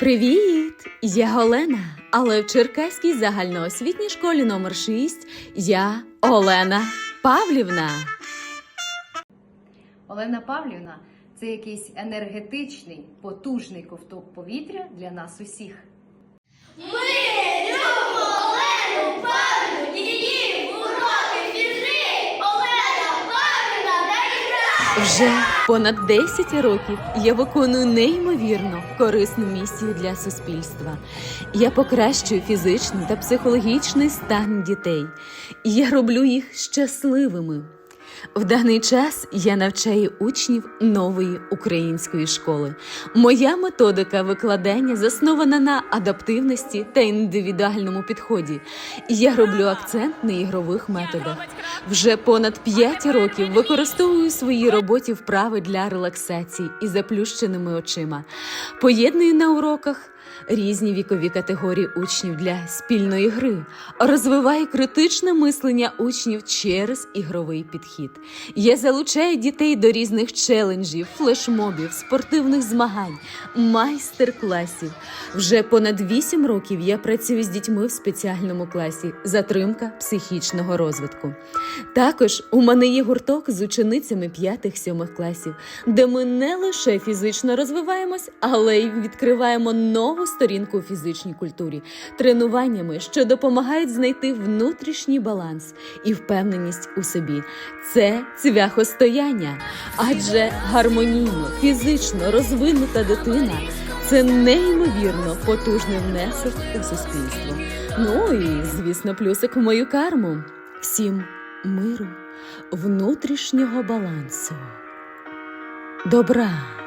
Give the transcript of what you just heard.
Привіт! Я Олена, але в Черкаській загальноосвітній школі номер 6 я Олена Павлівна. Олена Павлівна це якийсь енергетичний, потужний ковток повітря для нас усіх. Ми Вже понад 10 років я виконую неймовірно корисну місію для суспільства. Я покращую фізичний та психологічний стан дітей. Я роблю їх щасливими. В даний час я навчаю учнів нової української школи. Моя методика викладання заснована на адаптивності та індивідуальному підході. Я роблю акцент на ігрових методах. Вже понад 5 років використовую в своїй роботі вправи для релаксації із заплющеними очима. Поєдную на уроках різні вікові категорії учнів для спільної гри, розвиваю критичне мислення учнів через ігровий підхід. Я залучаю дітей до різних челенджів, флешмобів, спортивних змагань, майстер-класів. Вже понад 8 років я працюю з дітьми в спеціальному класі затримка психічного розвитку. Також у мене є гурток з ученицями 5-7 класів, де ми не лише фізично розвиваємось, але й відкриваємо нову сторінку у фізичній культурі, тренуваннями, що допомагають знайти внутрішній баланс і впевненість у собі. Це цвяхостояння, адже гармонійно, фізично розвинута дитина це неймовірно потужний внесок у суспільство. Ну і звісно, плюсик в мою карму. Всім миру, внутрішнього балансу, добра.